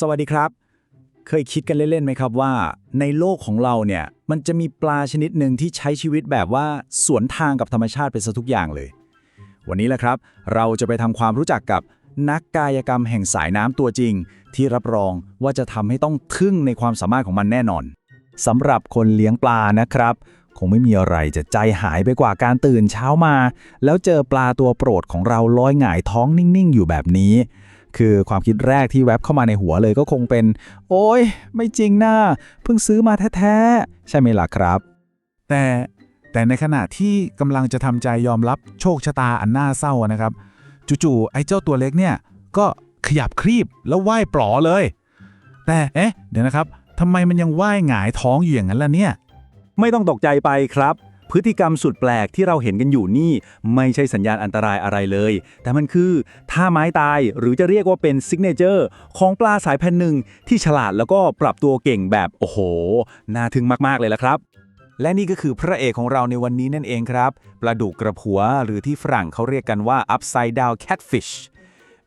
สวัสดีครับ เคยคิดกันเล่นๆไหมครับว่า ในโลกของเราเนี่ย มันจะมีปลาชนิดหนึ่งที่ใช้ชีวิตแบบว่าสวนทางกับธรรมชาติไปซะทุกอย่างเลย วันนี้แหละครับ เราจะไปทำความรู้จักกับนักกายกรรมแห่งสายน้ำตัวจริง ที่รับรองว่าจะทำให้ต้องทึ่งในความสามารถของมันแน่นอนสำหรับคนเลี้ยงปลานะครับ คงไม่มีอะไรจะใจหายไปกว่าการตื่นเช้ามา แล้วเจอปลาตัวโปรดของเราลอยหงายท้องนิ่งๆ อยู่แบบนี้ คือความคิดแรกที่แวบเข้ามาในหัวเลยก็คงเป็น โอ้ยไม่จริงนะเพิ่งซื้อมาแท้ๆ ใช่ไหมล่ะครับ แต่แต่ในขณะที่กำลังจะทำใจยอมรับโชคชะตาอันน่าเศร้านะครับ จู่ๆไอ้เจ้าตัวเล็กเนี่ย ก็ขยับครีบแล้วว่ายปลอเลย แต่เอ๊ะเดี๋ยวนะครับทำไมมันยังว่ายหงายท้องอยู่อย่างนั้นล่ะเนี่ย ไม่ต้องตกใจไปครับ พฤติกรรมสุดแปลกที่เราเห็นกันอยู่นี่ ไม่ใช่สัญญาณอันตรายอะไรเลย แต่มันคือท่าไม้ตายหรือจะเรียกว่าเป็นซิกเนเจอร์ของปลาสายพันธุ์หนึ่งที่ฉลาดแล้วก็ปรับตัวเก่งแบบโอ้โห น่าทึ่งมาก ๆ เลยละครับ และนี่ก็คือพระเอกของเราในวันนี้นั่นเองครับ ปลาดุกกระผัวหรือที่ฝรั่งเขาเรียกกันว่า upside down catfish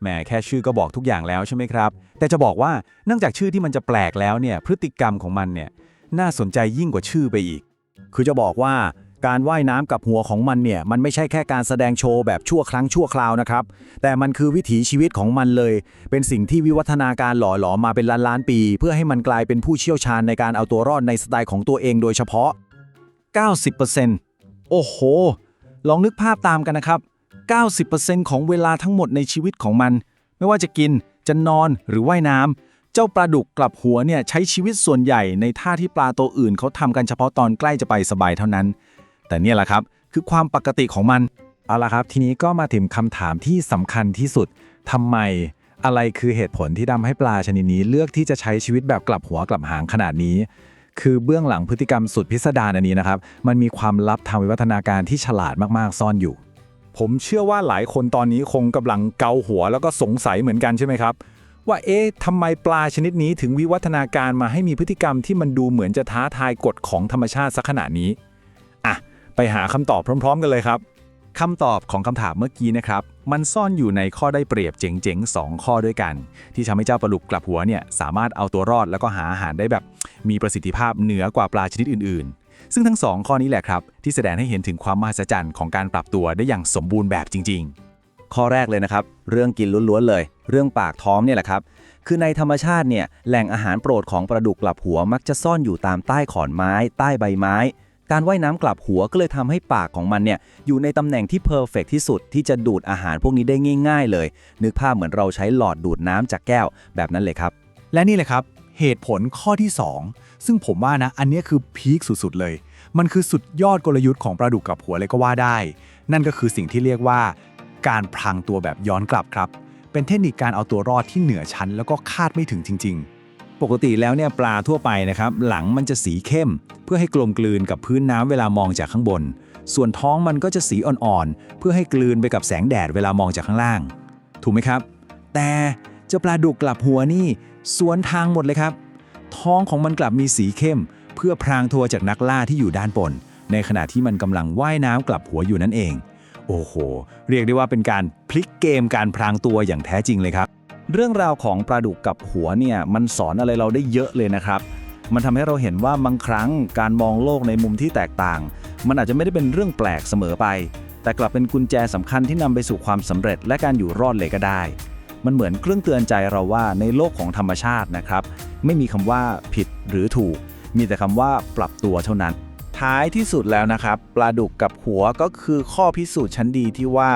แหมแค่ชื่อก็บอกทุกอย่างแล้วใช่ไหมครับ แต่จะบอกว่าเนื่องจากชื่อที่มันจะแปลกแล้วเนี่ยพฤติกรรมของมันเนี่ยน่าสนใจยิ่งกว่าชื่อไปอีก คือจะบอกว่า การว่ายน้ำกับหัวของมันเนี่ย มันไม่ใช่แค่การแสดงโชว์แบบชั่วครั้งชั่วคราวนะครับ แต่มันคือวิถีชีวิตของมันเลย เป็นสิ่งที่วิวัฒนาการหล่อหลอมมาเป็นล้านล้านปี เพื่อให้มันกลายเป็นผู้เชี่ยวชาญในการเอาตัวรอดในสไตล์ของตัวเองโดยเฉพาะ 90%โอ้โห ลองนึกภาพตามกันนะครับ 90%ของเวลาทั้งหมดในชีวิตของมัน ไม่ว่าจะกิน จะนอน หรือว่ายน้ำเจ้าปลาดุกกลับหัวเนี่ยใช้ชีวิตส่วนใหญ่ในท่าที่ปลาตัวอื่นเขาทำกันเฉพาะตอนใกล้จะไปสบายเท่านั้น แต่เนี่ยแหละครับคือความปกติของมัน เอาละครับ ทีนี้ก็มาถึงคำถามที่สำคัญที่สุดทำไมอะไรคือเหตุผลที่ทำให้ปลาชนิดนี้ เลือกที่จะใช้ชีวิตแบบกลับหัวกลับหางขนาดนี้ คือเบื้องหลังพฤติกรรมสุดพิสดารอันนี้นะครับ มันมีความลับทางวิวัฒนาการที่ฉลาดมากๆ ซ่อนอยู่ ผมเชื่อว่าหลายคนตอนนี้คงกำลังเกาหัวแล้วก็สงสัยเหมือนกันใช่ไหมครับ ว่าเอ๊ะทำไมปลาชนิดนี้ถึงวิวัฒนาการมาให้มีพฤติกรรมที่มันดูเหมือนจะท้าทายกฎของธรรมชาติสักขนาดนี้ ไปหาคำตอบพร้อม ๆ กันเลยครับคำตอบของคำถามเมื่อกี้นะครับ มันซ่อนอยู่ในข้อได้เปรียบเจ๋งๆ 2 ข้อด้วยกัน ที่ทำให้เจ้าปลาดุกกลับหัวเนี่ยสามารถเอาตัวรอดแล้วก็หาอาหารได้แบบ มีประสิทธิภาพเหนือกว่าปลาชนิดอื่นๆ ซึ่งทั้งสองข้อนี้แหละครับ ที่แสดงให้เห็นถึงความมหัศจรรย์ของการปรับตัวได้อย่างสมบูรณ์แบบจริง ๆ ข้อแรกเลยนะครับ เรื่องกินล้วนๆเลย เรื่องปากท้องเนี่ยแหละครับ คือในธรรมชาติเนี่ยแหล่งอาหารโปรดของปลาดุกกลับหัวมักจะซ่อนอยู่ตามใต้ขอนไม้ ใต้ใบไม้ การว่ายน้ำกลับหัวก็เลยทำให้ปากของมันเนี่ยอยู่ในตำแหน่งที่เพอร์เฟกที่สุดที่จะดูดอาหารพวกนี้ได้ง่าย ๆ เลย นึกภาพเหมือนเราใช้หลอดดูดน้ำจากแก้วแบบนั้นเลยครับ และนี่แหละครับ เหตุผลข้อที่ 2 ซึ่งผมว่านะอันนี้คือพีคสุดๆเลย มันคือสุดยอดกลยุทธ์ของปลาดุกกลับหัวเลยก็ว่าได้ นั่นก็คือสิ่งที่เรียกว่า การพรางตัวแบบย้อนกลับครับ เป็นเทคนิคการเอาตัวรอดที่เหนือชั้นแล้วก็คาดไม่ถึงจริง ๆ ปกติแล้วเนี่ยปลาทั่วไปนะครับหลังมันจะสีเข้ม เพื่อให้กลมกลืนกับพื้นน้ำเวลามองจากข้างบน ส่วนท้องมันก็จะสีอ่อนๆ เพื่อให้กลืนไปกับแสงแดดเวลามองจากข้างล่าง ถูกไหมครับ แต่เจ้าปลาดุกกลับหัวนี่สวนทางหมดเลยครับ ท้องของมันกลับมีสีเข้ม เพื่อพรางตัวจากนักล่าที่อยู่ด้านบน ในขณะที่มันกำลังว่ายน้ำกลับหัวอยู่นั่นเอง โอ้โห เรียกได้ว่าเป็นการพลิกเกมการพรางตัวอย่างแท้จริงเลยครับ เรื่องราวของปลาดุกกับหัวเนี่ยมันสอนอะไรเราได้เยอะเลยนะครับ มันทำให้เราเห็นว่าบางครั้งการมองโลกในมุมที่แตกต่าง มันอาจจะไม่ได้เป็นเรื่องแปลกเสมอไป แต่กลับเป็นกุญแจสำคัญที่นำไปสู่ความสำเร็จและการอยู่รอดเลยก็ได้ มันเหมือนเครื่องเตือนใจเราว่าในโลกของธรรมชาตินะครับ ไม่มีคำว่าผิดหรือถูก มีแต่คำว่าปรับตัวเท่านั้นท้ายที่สุดแล้วนะครับ ปลาดุกกับหัวก็คือข้อพิสูจน์ชั้นดีที่ว่า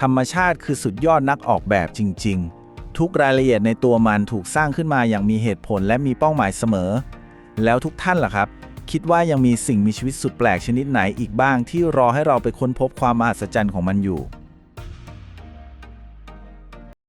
ธรรมชาติคือสุดยอดนักออกแบบจริง ๆ ทุกรายละเอียดในตัวมันถูกสร้างขึ้นมาอย่างมีเหตุผลและมีเป้าหมายเสมอ แล้วทุกท่านล่ะครับ คิดว่ายังมีสิ่งมีชีวิตสุดแปลกชนิดไหนอีกบ้างที่รอให้เราไปค้นพบความมหัศจรรย์ของมันอยู่